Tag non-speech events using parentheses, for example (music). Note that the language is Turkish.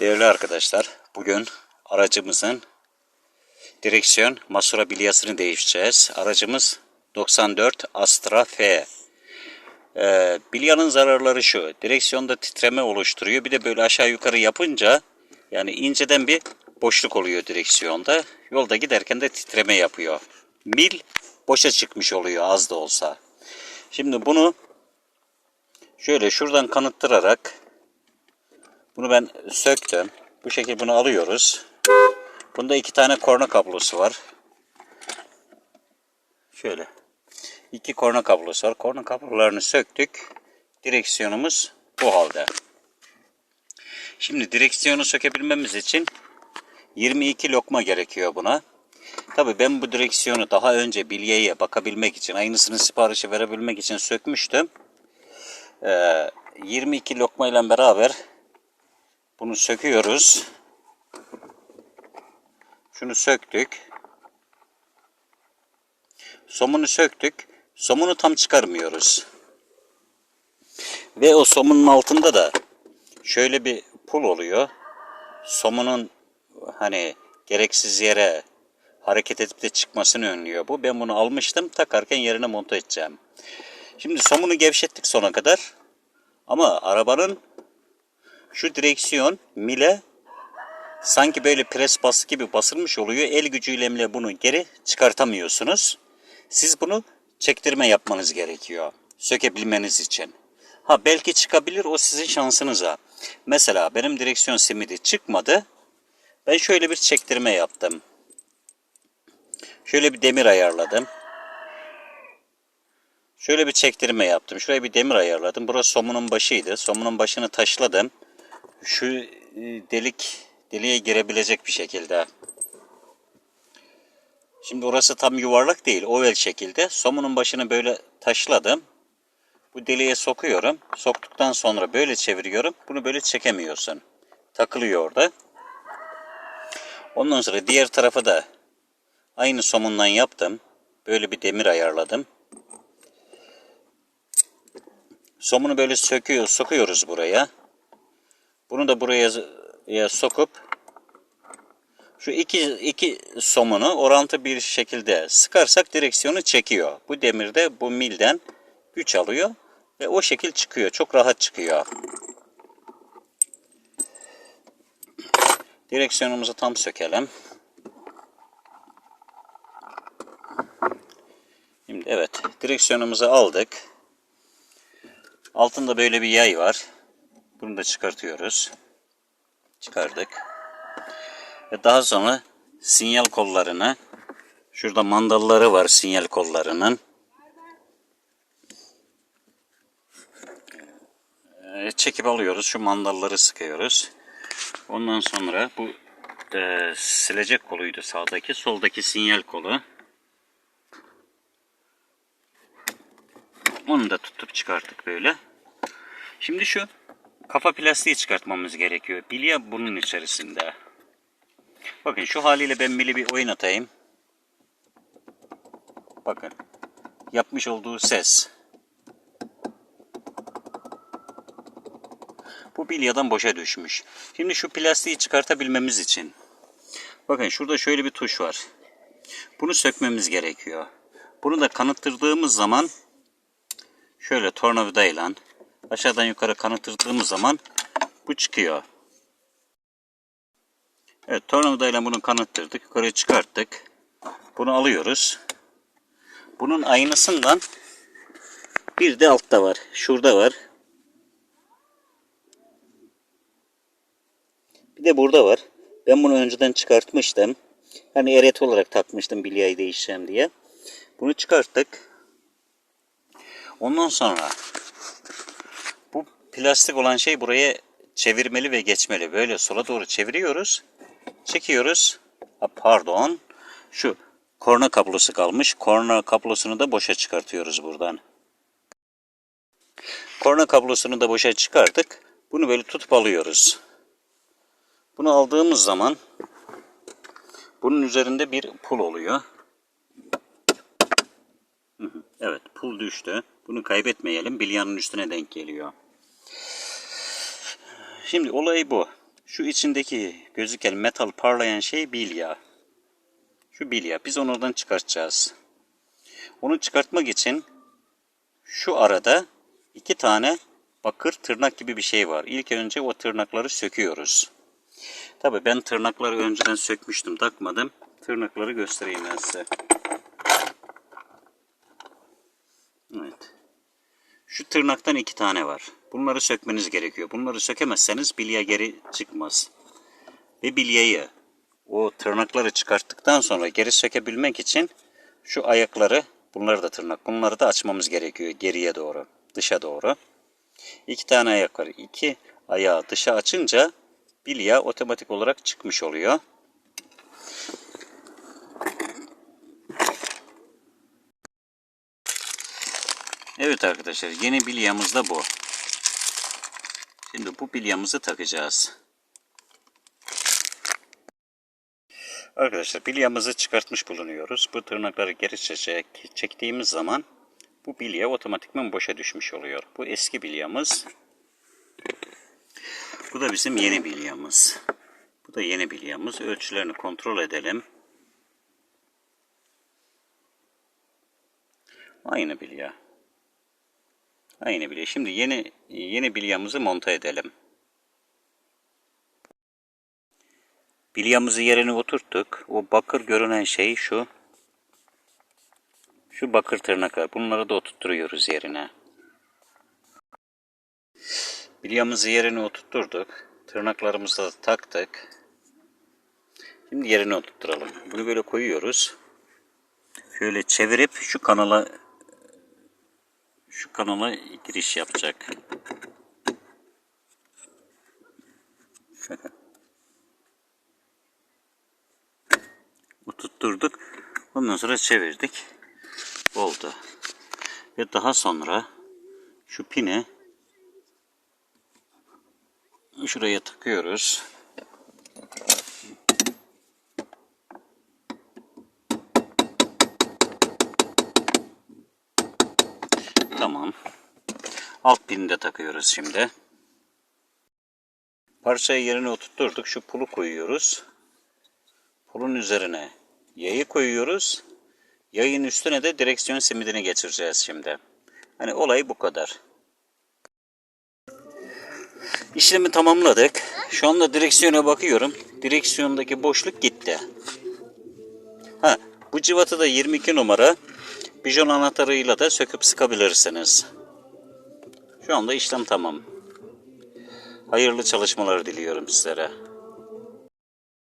Değerli arkadaşlar, bugün aracımızın direksiyon masura bilyasını değiştireceğiz. Aracımız 94 Astra F. Ee, bilyanın zararları şu, direksiyonda titreme oluşturuyor. Bir de böyle aşağı yukarı yapınca yani inceden bir boşluk oluyor direksiyonda. Yolda giderken de titreme yapıyor. Mil boşa çıkmış oluyor az da olsa. Şimdi bunu şöyle şuradan kanıttırarak bunu ben söktüm. Bu şekilde bunu alıyoruz. Bunda iki tane korna kablosu var. Şöyle. iki korna kablosu var. Korna kablolarını söktük. Direksiyonumuz bu halde. Şimdi direksiyonu sökebilmemiz için 22 lokma gerekiyor buna. Tabi ben bu direksiyonu daha önce bilyeye bakabilmek için, aynısının siparişi verebilmek için sökmüştüm. Ee, 22 lokma ile beraber bunu söküyoruz. Şunu söktük. Somunu söktük. Somunu tam çıkarmıyoruz. Ve o somunun altında da şöyle bir pul oluyor. Somunun hani gereksiz yere hareket edip de çıkmasını önlüyor bu. Ben bunu almıştım. Takarken yerine monte edeceğim. Şimdi somunu gevşettik sona kadar. Ama arabanın şu direksiyon mile sanki böyle pres bası gibi basılmış oluyor. El gücüyle bile bunu geri çıkartamıyorsunuz. Siz bunu çektirme yapmanız gerekiyor. Sökebilmeniz için. Ha belki çıkabilir o sizin şansınıza. Mesela benim direksiyon simidi çıkmadı. Ben şöyle bir çektirme yaptım. Şöyle bir demir ayarladım. Şöyle bir çektirme yaptım. Şuraya bir demir ayarladım. Burası somunun başıydı. Somunun başını taşladım. Şu e, delik deliğe girebilecek bir şekilde. Şimdi orası tam yuvarlak değil. Oval şekilde. Somunun başını böyle taşladım. Bu deliğe sokuyorum. Soktuktan sonra böyle çeviriyorum. Bunu böyle çekemiyorsun. Takılıyor orada. Ondan sonra diğer tarafa da aynı somundan yaptım. Böyle bir demir ayarladım. Somunu böyle söküyor, sokuyoruz buraya. Bunu da buraya ya sokup şu iki, iki somunu orantı bir şekilde sıkarsak direksiyonu çekiyor. Bu demirde bu milden güç alıyor ve o şekil çıkıyor. Çok rahat çıkıyor. Direksiyonumuzu tam sökelim. Şimdi evet direksiyonumuzu aldık. Altında böyle bir yay var. Bunu da çıkartıyoruz. Çıkardık. Ve daha sonra sinyal kollarını şurada mandalları var sinyal kollarının. Ee, Çekip alıyoruz. Şu mandalları sıkıyoruz. Ondan sonra bu e, silecek koluydu sağdaki. Soldaki sinyal kolu. Onu da tutup çıkarttık böyle. Şimdi şu kafa plastiği çıkartmamız gerekiyor. Bilye bunun içerisinde. Bakın şu haliyle ben mili bir oynatayım. Bakın. Yapmış olduğu ses. Bu bilyadan boşa düşmüş. Şimdi şu plastiği çıkartabilmemiz için. Bakın şurada şöyle bir tuş var. Bunu sökmemiz gerekiyor. Bunu da kanıttırdığımız zaman şöyle tornavidayla aşağıdan yukarı kanıttırdığımız zaman bu çıkıyor. Evet tornavidayla bunu kanıttırdık. Yukarı çıkarttık. Bunu alıyoruz. Bunun aynısından bir de altta var. Şurada var. Bir de burada var. Ben bunu önceden çıkartmıştım. Hani eret olarak takmıştım bilyayı değiştireceğim diye. Bunu çıkarttık. Ondan sonra plastik olan şey buraya çevirmeli ve geçmeli. Böyle sola doğru çeviriyoruz. Çekiyoruz. Ha, pardon. Şu korna kablosu kalmış. Korna kablosunu da boşa çıkartıyoruz buradan. Korna kablosunu da boşa çıkarttık. Bunu böyle tutup alıyoruz. Bunu aldığımız zaman bunun üzerinde bir pul oluyor. Evet pul düştü. Bunu kaybetmeyelim. Bilyanın üstüne denk geliyor. Şimdi olay bu. Şu içindeki gözüken metal parlayan şey bilya. Şu bilya. Biz onu oradan çıkartacağız. Onu çıkartmak için şu arada iki tane bakır tırnak gibi bir şey var. İlk önce o tırnakları söküyoruz. Tabi ben tırnakları önceden sökmüştüm, takmadım. Tırnakları göstereyim ben size. Evet. Şu tırnaktan iki tane var. Bunları sökmeniz gerekiyor. Bunları sökemezseniz bilye geri çıkmaz. Ve bilyayı o tırnakları çıkarttıktan sonra geri sökebilmek için şu ayakları, bunları da tırnak, bunları da açmamız gerekiyor geriye doğru, dışa doğru. İki tane ayak var. İki ayağı dışa açınca bilye otomatik olarak çıkmış oluyor. Evet arkadaşlar yeni bilyamız da bu. Şimdi bu bilyamızı takacağız. Arkadaşlar bilyamızı çıkartmış bulunuyoruz. Bu tırnakları geri çek çektiğimiz zaman bu bilye otomatikman boşa düşmüş oluyor. Bu eski bilyamız. Bu da bizim yeni bilyamız. Bu da yeni bilyamız. Ölçülerini kontrol edelim. Aynı bilye. Aynı bilye. Şimdi yeni yeni bilyamızı monta edelim. Bilyamızı yerine oturttuk. O bakır görünen şey şu. Şu bakır tırnaklar. Bunları da oturtturuyoruz yerine. Bilyamızı yerine oturtturduk. Tırnaklarımızı da taktık. Şimdi yerine oturtturalım. Bunu böyle koyuyoruz. Şöyle çevirip şu kanala şu kanala giriş yapacak. (laughs) Oturtturduk. Ondan sonra çevirdik. Oldu. Ve daha sonra şu pini şuraya takıyoruz. Tamam. Alt pini de takıyoruz şimdi. Parçayı yerine oturtturduk. Şu pulu koyuyoruz. Pulun üzerine yayı koyuyoruz. Yayın üstüne de direksiyon simidini geçireceğiz şimdi. Hani olay bu kadar. İşlemi tamamladık. Şu anda direksiyona bakıyorum. Direksiyondaki boşluk gitti. Ha, bu cıvatı da 22 numara bijon anahtarıyla da söküp sıkabilirsiniz. Şu anda işlem tamam. Hayırlı çalışmalar diliyorum sizlere.